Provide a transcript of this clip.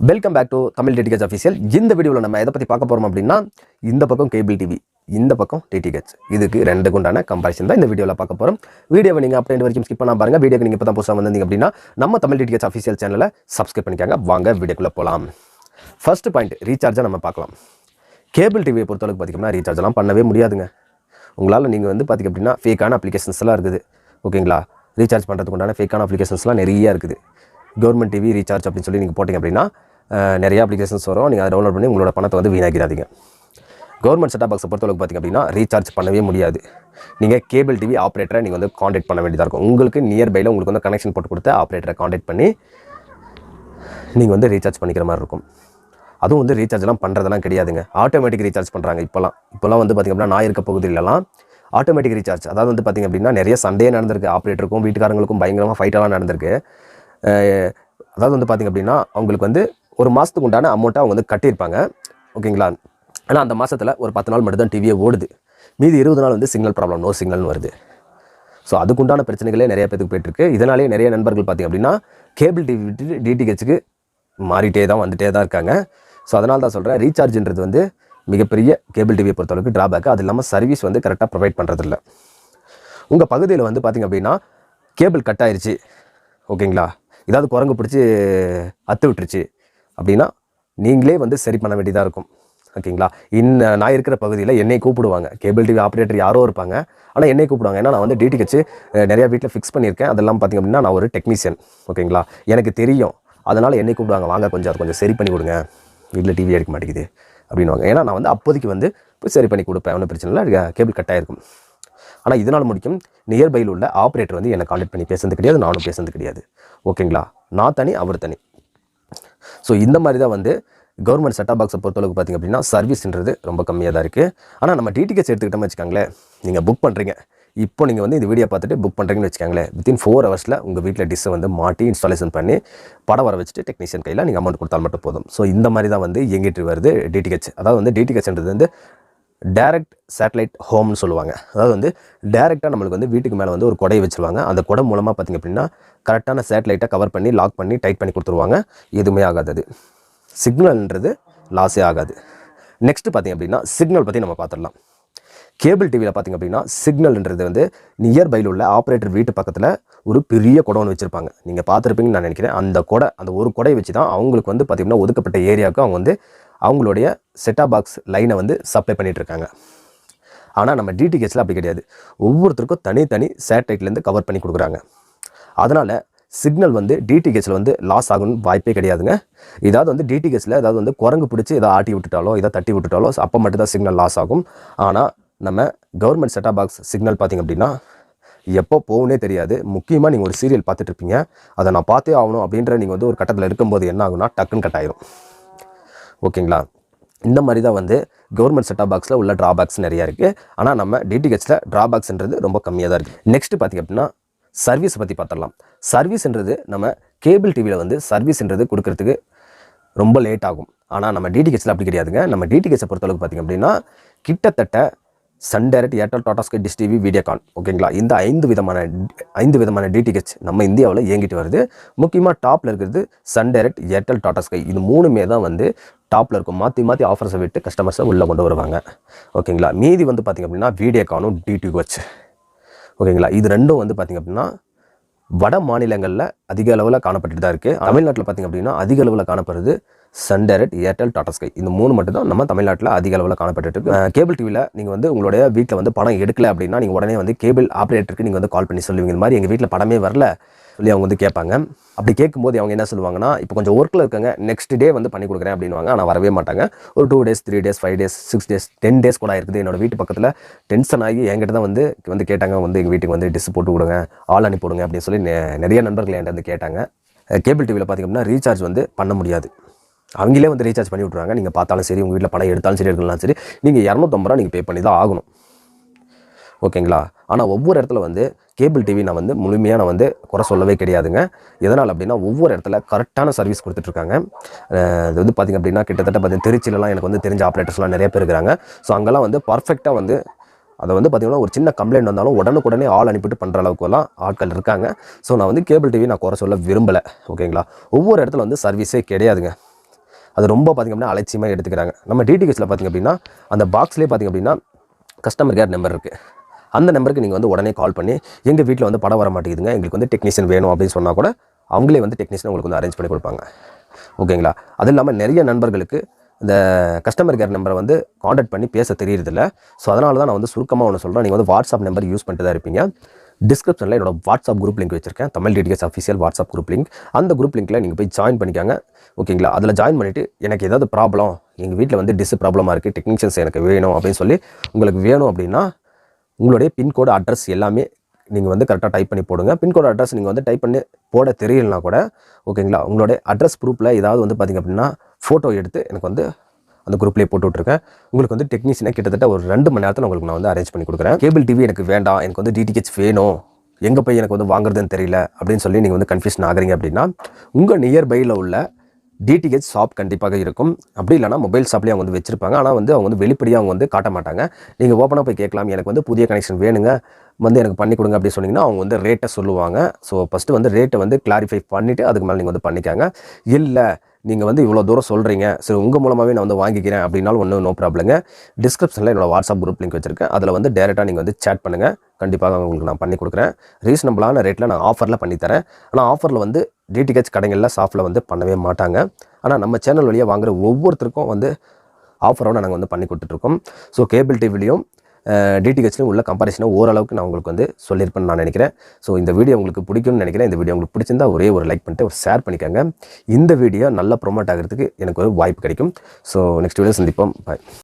Welcome back to Tamil DTH official இந்த வீடியோவில் நம்ம எதை பற்றி பார்க்க போகிறோம் அப்படின்னா இந்த பக்கம் கேபிள் டிவி இந்த பக்கம் டிடிஹெச் இதுக்கு ரெண்டுக்கு உண்டான கம்பாரிசன் தான் இந்த வீடியோவில் பார்க்க போகிறோம் வீடியோவை நீங்கள் அப்படியே வரைக்கும் ஸ்கிப் பண்ணால் பாருங்கள் வீடியோக்கு நீங்கள் இப்போ தான் புதுசாக வந்தீங்க அப்படின்னா நம்ம தமிழ் டிடிஹெச் அஃபீஷியல் சேனலை சப்ஸ்கிரைப் பண்ணிக்காங்க. வாங்க வீடியோக்குள்ளே போகலாம் ஃபர்ஸ்ட் பாயிண்ட் ரீசார்ஜாக நம்ம பார்க்கலாம். கேபிள் டிவியை பொறுத்தளவுக்கு பார்த்திங்கன்னா ரீசார்ஜ்லாம் பண்ணவே முடியாதுங்க. உங்களால் நீங்கள் வந்து பார்த்திங்க அப்படின்னா ஃபேக்கான அப்ளிகேஷன்ஸ்லாம் இருக்குது. ஓகேங்களா ரீசார்ஜ் பண்ணுறதுக்கு உண்டான ஃபேக்கான அப்ளிகேஷன்ஸ்லாம் நிறைய இருக்குது. கவர்மெண்ட் டிவி ரீசார்ஜ் அப்படின்னு சொல்லி நீங்கள் போட்டிங்க அப்படின்னா நிறைய அப்ளிகேஷன்ஸ் வரும். நீங்கள் அதை டவுன்லோட் பண்ணி உங்களோட பணத்தை வந்து வீணாக்கிறாதீங்க கவர்மெண்ட் செட்டப் பாக்ஸை பொறுத்தளவுக்கு பார்த்திங்க அப்படின்னா ரீசார்ஜ் பண்ணவே முடியாது. நீங்கள் கேபிள் டிவி ஆப்ரேட்டரை நீங்கள் வந்து காண்டாக்ட் பண்ண வேண்டியதாக இருக்கும். உங்களுக்கு நியர்பையில் உங்களுக்கு வந்து கனெக்ஷன் போட்டு கொடுத்து ஆப்ரேட்டரை காண்டாக்ட் பண்ணி நீங்கள் வந்து ரீசார்ஜ் பண்ணிக்கிற மாதிரி இருக்கும். அதுவும் வந்து ரீசார்ஜ்லாம் பண்ணுறதெல்லாம் கிடையாதுங்க. ஆட்டோமேட்டிக் ரீசார்ஜ் பண்ணுறாங்க இப்போலாம். இப்போலாம் வந்து பார்த்திங்க அப்படின்னா நான் இருக்க பகுதியிலலாம் ஆட்டோமேட்டிக் ரீசார்ஜ் அதாவது வந்து பார்த்திங்க அப்படின்னா நிறைய சண்டே நடந்திருக்கு. ஆப்ரேட்டருக்கும் வீட்டுக்காரங்களுக்கும் பயங்கரமாக ஃபைட்டெல்லாம் நடந்திருக்கு. அதாவது வந்து பார்த்திங்க அப்படின்னா அவங்களுக்கு வந்து ஒரு மாதத்துக்கு உண்டான அமௌண்ட்டை அவங்க வந்து கட்டியிருப்பாங்க. ஓகேங்களா? ஆனால் அந்த மாதத்தில் ஒரு பத்து நாள் மட்டும் தான் டிவியே ஓடுது. மீதி இருபது நாள் வந்து சிக்னல் ப்ராப்ளம் நோ சிக்னல்னு வருது. ஸோ அதுக்குண்டான பிரச்சனைகளே நிறைய பேருக்கு போயிட்டுருக்கு. இதனாலேயே நிறைய நண்பர்கள் பார்த்திங்க அப்படின்னா கேபிள் டிவி விட்டு டிடிஹெச்சுக்கு மாறிட்டே தான் வந்துகிட்டே தான் இருக்காங்க. ஸோ அதனால தான் சொல்கிறேன் ரீசார்ஜுன்றது வந்து மிகப்பெரிய கேபிள் டிவியை பொறுத்தளவுக்கு ட்ராபேக்கு அது இல்லாமல் சர்வீஸ் வந்து கரெக்டாக ப்ரொவைட் பண்ணுறதில்ல உங்கள் பகுதியில் வந்து பார்த்திங்க அப்படின்னா கேபிள் கட் ஆயிடுச்சு ஓகேங்களா? ஏதாவது குரங்கு பிடிச்சி அத்து விட்டுருச்சு அப்படின்னா நீங்களே வந்து சரி பண்ண வேண்டியதாக இருக்கும். ஓகேங்களா? இன்ன நான் இருக்கிற பகுதியில் என்னை கூப்பிடுவாங்க. கேபிள் டிவி ஆப்ரேட்டர் யாரோ இருப்பாங்க. ஆனால் என்னை கூப்பிடுவாங்க. ஏன்னா நான் வந்து டிடிஹெச் நிறையா வீட்டில் ஃபிக்ஸ் பண்ணியிருக்கேன். அதெல்லாம் பார்த்திங்க அப்படின்னா நான் ஒரு டெக்னீஷியன் ஓகேங்களா? எனக்கு தெரியும். அதனால் என்னை கூப்பிடுவாங்க. வாங்க கொஞ்சம் அது கொஞ்சம் சரி பண்ணி கொடுங்க. வீட்டில் டிவி எடுக்க மாட்டேங்குது. அப்படின்னுவாங்க. ஏன்னா நான் வந்து அப்போதைக்கு வந்து போய் சரி பண்ணி கொடுப்பேன். ஒன்றும் பிரச்சனை இல்லை. கேபிள் கட்டாயிருக்கும். ஆனால் இதனால் முடிக்கும் நியர்பையில் உள்ள ஆப்ரேட்டர் வந்து என்னை காண்டாக்ட் பண்ணி பேசுறது கிடையாது நானும் பேசுறது கிடையாது. ஓகேங்களா நான் தனி அவர் தனி. ஸோ இந்த மாதிரி தான் வந்து கவர்மெண்ட் செட்டப் பாக்ஸை பொறுத்தளவுக்கு பார்த்திங்க அப்படின்னா சர்வீஸ்ன்றது ரொம்ப கம்மியாக தான் இருக்குது ஆனால் நம்ம டிடிஹெச் எடுத்துக்கிட்டோம்னு வச்சுக்கோங்களேன் நீங்கள் புக் பண்ணுறீங்க இப்போ நீங்கள் வந்து இந்த வீடியோ பார்த்துட்டு புக் பண்ணுறீங்கன்னு வச்சுக்காங்களேன் வித்தின் ஃபோர் ஹவர்ஸில் உங்கள் வீட்டில் டிஷ்ஷை வந்து மாட்டி இன்ஸ்டாலேஷன் பண்ணி படம் வர வச்சுட்டு டெக்னீஷியன் கையில் நீங்கள் அமௌண்ட் கொடுத்தால் மட்டும் போதும். ஸோ இந்த மாதிரி தான் வந்து இயங்கிட்டு வருது டிடிஹெச் அதாவது வந்து டிடிஹெச்ன்றது வந்து டைரக்ட் சேட்டலைட் ஹோம்னு சொல்லுவாங்க. அதாவது வந்து டேரெக்டாக நம்மளுக்கு வந்து வீட்டுக்கு மேலே வந்து ஒரு கொடையை வச்சுருவாங்க. அந்த கொடை மூலமாக பார்த்திங்க அப்படின்னா கரெக்டான சேட்டலைட்டை கவர் பண்ணி லாக் பண்ணி டைட் பண்ணி கொடுத்துருவாங்க. எதுவுமே ஆகாது சிக்னல்ன்றது லாஸே ஆகாது. நெக்ஸ்ட்டு பார்த்திங்க அப்படின்னா சிக்னல் பற்றி நம்ம பார்த்துடலாம் கேபிள் டிவியில் பார்த்திங்க அப்படின்னா சிக்னல்ன்றது வந்து நியர்பையில் உள்ள ஆப்ரேட்டர் வீட்டு பக்கத்தில் ஒரு பெரிய குடம் ஒன்று வச்சுருப்பாங்க. நீங்கள் பார்த்துருப்பீங்கன்னு நான் நினைக்கிறேன். அந்த கொடை அந்த ஒரு கொடையை வச்சு தான் அவங்களுக்கு வந்து பார்த்திங்கன்னா ஒதுக்கப்பட்ட ஏரியாவுக்கு அவங்க வந்து அவங்களுடைய செட்டா பாக்ஸ் லைனை வந்து சப்ளை பண்ணிகிட்டு இருக்காங்க ஆனால் நம்ம டிடிஹெச்சில் அப்படி கிடையாது. ஒவ்வொருத்தருக்கும் தனித்தனி சேட்டலைட்லேருந்து கவர் பண்ணி கொடுக்குறாங்க. அதனால் சிக்னல் வந்து டிடிஹெச்சில் வந்து லாஸ் ஆகணும்னு வாய்ப்பே கிடையாதுங்க. ஏதாவது வந்து டிடிஹெச்சில் ஏதாவது வந்து குரங்கு பிடிச்சி ஏதாவது ஆட்டி விட்டுட்டாலோ ஏதாவது தட்டி விட்டுட்டாலோ அப்போ மட்டும் தான் சிக்னல் லாஸ் ஆகும். ஆனால் நம்ம கவர்மெண்ட் செட்டா பாக்ஸ் சிக்னல் பார்த்திங்க அப்படின்னா எப்போ போகணே தெரியாது. முக்கியமாக நீங்கள் ஒரு சீரியல் பார்த்துட்ருப்பீங்க அதை நான் பார்த்தே ஆகணும் அப்படின்ற நீங்கள் வந்து ஒரு கட்டத்தில் இருக்கும்போது என்ன ஆகுனா டக்குன்னு கட் ஆயிரும். ஓகேங்களா? இந்த மாதிரி தான் வந்து கவர்மெண்ட் செட்டப் பாக்ஸில் உள்ள ட்ராபேக்ஸ் நிறையா இருக்குது ஆனால் நம்ம டிடிஹெச்சில் ட்ராபேக்ஸ்ன்றது ரொம்ப கம்மியாக தான் இருக்குது நெக்ஸ்ட்டு பார்த்திங்க அப்படின்னா சர்வீஸை பற்றி பார்த்துடலாம் சர்வீஸ்ன்றது நம்ம கேபிள் டிவியில் வந்து சர்வீஸ்ன்றது கொடுக்கறதுக்கு ரொம்ப லேட் ஆகும். ஆனால் நம்ம டிடிஹெச்சில் அப்படி கிடையாதுங்க. நம்ம டிடிஹெச்சை பொறுத்தளவுக்கு பார்த்திங்க அப்படின்னா கிட்டத்தட்ட Sun direct Airtel டாடாஸ்கை dish TV Videocon ஓகேங்களா? இந்த ஐந்து விதமான ஐந்து விதமான டிடிஹெச் நம்ம இந்தியாவில் இயங்கிட்டு வருது. முக்கியமாக டாப்பில் இருக்கிறது சன் டைரக்ட் ஏர்டெல் டாடாஸ்கை இது மூணுமே தான் வந்து டாப்பில் இருக்கும். மாற்றி மாற்றி ஆஃபர்ஸை விட்டு கஸ்டமர்ஸை உள்ளே கொண்டு வருவாங்க. ஓகேங்களா? மீதி வந்து பார்த்திங்க அப்படின்னா வீடியோகானும் டிடிஹெச் ஓகேங்களா? இது ரெண்டும் வந்து பார்த்திங்க அப்படின்னா வட மாநிலங்களில் அதிக அளவில் காணப்பட்டுட்டு தான் இருக்குது தமிழ்நாட்டில் பார்த்திங்க அப்படின்னா அதிக அளவில் காணப்படுறது Sun Direct Airtel Tata Sky இந்த மூணு மட்டும் தான் நம்ம தமிழ்நாட்டில் அதிக அளவில் காணப்பட்டுட்டு இருக்கு. கேபிள் டிவியில் நீங்கள் வந்து உங்களுடைய வீட்டில் வந்து படம் எடுக்கல அப்படின்னா நீங்கள் உடனே வந்து கேபிள் ஆப்ரேட்டருக்கு நீங்கள் வந்து கால் பண்ணி சொல்லுவீங்க. இந்த மாதிரி எங்கள் வீட்டில் படமே வரல சொல்லி அவங்க வந்து கேட்பாங்க. அப்படி கேட்கும்போது அவங்க என்ன சொல்லுவாங்கன்னா இப்போ கொஞ்சம் ஒர்க்கில் இருக்காங்க நெக்ஸ்ட் டே வந்து பண்ணி கொடுக்குறேன் அப்படின்வாங்க ஆனால் வரவே மாட்டாங்க. ஒரு two days three days five days six days ten days கூட இருக்குது என்னோட வீட்டு பக்கத்தில் டென்ஷன் ஆகி என்கிட்ட தான் வந்து வந்து கேட்டாங்க. வந்து எங்கள் வீட்டுக்கு வந்து டிஸ் போட்டு கொடுங்க ஆள் அனுப்பிவிடுங்க அப்படின்னு சொல்லி நிறைய நண்பர்கள் என்கிட்ட வந்து கேட்டாங்க. கேபிள் டிவியில் பார்த்திங்க அப்படின்னா ரீசார்ஜ் வந்து பண்ண முடியாது. அவங்களே வந்து ரீசார்ஜ் பண்ணி விட்ருவாங்க நீங்கள் பார்த்தாலும் சரி உங்கள் வீட்டில் பணம் எடுத்தாலும் சரி எடுக்கலாம் சரி நீங்கள் இரநூத்தம்பது ரூபா நீங்கள் பே பண்ணி தான் ஆகணும். ஓகேங்களா? ஆனால் ஒவ்வொரு இடத்துல வந்து கேபிள் டிவி நான் வந்து முழுமையாக நான் வந்து குறை சொல்லவே கிடையாதுங்க. எதனால் அப்படின்னா ஒவ்வொரு இடத்துல கரெக்டான சர்வீஸ் கொடுத்துட்ருக்காங்க இது வந்து பார்த்திங்க அப்படின்னா கிட்டத்தட்ட பார்த்திங்க திருச்சியிலலாம் எனக்கு வந்து தெரிஞ்ச ஆப்ரேட்டர்ஸ்லாம் நிறைய பேர் இருக்கிறாங்க. ஸோ அங்கெல்லாம் வந்து பர்ஃபெக்டாக வந்து அதை வந்து பார்த்திங்கன்னா ஒரு சின்ன கம்ப்ளைண்ட் வந்தாலும் உடனுக்குடனே ஆள் அனுப்பிட்டு பண்ணுற அளவுக்குலாம் ஆட்கள் இருக்காங்க. ஸோ நான் வந்து கேபிள் டிவி நான் குறை சொல்ல விரும்பலை. ஓகேங்களா? ஒவ்வொரு இடத்துல வந்து சர்வீஸே கிடையாதுங்க. அது ரொம்ப பார்த்திங்க அப்படின்னா அலட்சியமாக எடுத்துக்கிறாங்க. நம்ம டிடிஹெச்சில் பார்த்திங்க அப்படின்னா அந்த பாக்ஸ்லேயே பார்த்திங்க அப்படின்னா கஸ்டமர் கேர் நம்பர் இருக்குது அந்த நம்பருக்கு நீங்கள் வந்து உடனே கால் பண்ணி எங்கள் வீட்டில் வந்து படம் வர மாட்டேங்குதுங்க எங்களுக்கு வந்து டெக்னீஷியன் வேணும் அப்படின்னு சொன்னால் கூட அவங்களே வந்து டெக்னீஷியன் உங்களுக்கு வந்து அரேஞ்ச் பண்ணி கொடுப்பாங்க. ஓகேங்களா அது இல்லாமல் நிறைய நண்பர்களுக்கு இந்த கஸ்டமர் கேர் நம்பரை வந்து காண்டாக்ட் பண்ணி பேச தெரியறதில்ல. ஸோ அதனால தான் நான் வந்து சுருக்கமாக ஒன்று சொல்கிறேன் நீங்கள் வந்து வாட்ஸ்அப் நம்பர் யூஸ் பண்ணிட்டு தான் இருப்பீங்க. டிஸ்கிரிப்ஷனில் என்னோட வாட்ஸ்அப் குரூப் லிங்க் வச்சிருக்கேன். Tamil DTS official WhatsApp group link அந்த குரூப் லிங்க்கில் நீங்கள் போய் ஜாயின் பண்ணிக்காங்க. ஓகேங்களா அதில் ஜாயின் பண்ணிவிட்டு எனக்கு ஏதாவது ப்ராப்ளம் எங்கள் வீட்டில் வந்து டிஸ் ப்ராப்ளமாக இருக்குது டெக்னீஷியன்ஸ் எனக்கு வேணும் அப்படின்னு சொல்லி உங்களுக்கு வேணும் அப்படின்னா உங்களுடைய பின்கோடு அட்ரஸ் எல்லாமே நீங்கள் வந்து கரெக்டாக டைப் பண்ணி போடுங்க. பின்கோடு அட்ரஸ் நீங்கள் வந்து டைப் பண்ணி போட தெரியலனா கூட ஓகேங்களா உங்களுடைய அட்ரஸ் ப்ரூஃபில் ஏதாவது வந்து பார்த்திங்க அப்படின்னா ஃபோட்டோ எடுத்து எனக்கு வந்து அந்த குரூப்லேயே போட்டு விட்ருக்கேன் உங்களுக்கு வந்து டெக்னீஷியனாக கிட்டத்தட்ட ஒரு ரெண்டு மணி நேரத்தில் உங்களுக்கு நான் வந்து அரேஞ்ச் பண்ணி கொடுக்குறேன். கேபிள் டிவி எனக்கு வேண்டாம். எனக்கு வந்து டிடிஹெச் வேணும். எங்கே போய் எனக்கு வந்து வாங்குறதுன்னு தெரியல அப்படின்னு சொல்லி நீங்கள் வந்து கன்ஃபியூஷன் ஆகுறீங்க அப்படின்னா உங்கள் நியர்பையில் உள்ள டிடிஹெச் ஷாப் கண்டிப்பாக இருக்கும். அப்படி இல்லைனா மொபைல் ஷாப்லேயே அவங்க வந்து வச்சிருப்பாங்க. ஆனால் வந்து அவங்க வந்து வெளிப்படையாக அவங்க வந்து காட்ட மாட்டாங்க. நீங்கள் ஓப்பனாக போய் கேட்கலாம். எனக்கு வந்து புதிய கனெக்ஷன் வேணுங்க. வந்து எனக்கு பண்ணி கொடுங்க அப்படின்னு சொன்னீங்கன்னா அவங்க வந்து ரேட்டை சொல்லுவாங்க. ஸோ ஃபஸ்ட்டு வந்து ரேட்டை வந்து கிளாரிஃபை பண்ணிவிட்டு அதுக்கு மேலே நீங்கள் வந்து பண்ணிக்காங்க. இல்லை நீங்கள் வந்து இவ்வளோ தூரம் சொல்கிறீங்க சரி உங்கள் மூலமாகவே நான் வந்து வாங்கிக்கிறேன் அப்படின்னாலும் ஒன்றும் நோ ப்ராப்ளங்க டிஸ்கிரிப்ஷனில் என்னோடய வாட்ஸ்அப் குரூப் லிங்க் வச்சிருக்கேன் அதில் வந்து டேரெக்டாக நீங்கள் வந்து சேட் பண்ணுங்கள் கண்டிப்பாக உங்களுக்கு நான் பண்ணி கொடுக்குறேன். ரீசனபிளான ரேட்டில் நான் ஆஃபரில் பண்ணித்தரேன் ஆனால் ஆஃபரில் வந்து டிடிஹெச் கடைகளில் ஷாப்பில் வந்து பண்ணவே மாட்டாங்க. ஆனால் நம்ம சேனல் வழியாக வாங்குகிற ஒவ்வொருத்தருக்கும் வந்து ஆஃபரோடு நாங்கள் வந்து பண்ணி கொடுத்துட்ருக்கோம் ஸோ கேபிள் டிவிலையும் டிடிஹெச்லையும் உள்ள கம்பாரிசனை ஓரளவுக்கு நான் உங்களுக்கு வந்து சொல்லியிருப்பேன்னு நான் நினைக்கிறேன். ஸோ இந்த வீடியோ உங்களுக்கு பிடிக்கும்னு நினைக்கிறேன். இந்த வீடியோ உங்களுக்கு பிடிச்சிருந்தா ஒரே ஒரு லைக் பண்ணிட்டு ஒரு ஷேர் பண்ணிக்கோங்க. இந்த வீடியோ நல்லா ப்ரொமோட் ஆகிறதுக்கு எனக்கு ஒரு வாய்ப்பு கிடைக்கும். ஸோ நெக்ஸ்ட் வீடியோ சந்திப்போம். பாய்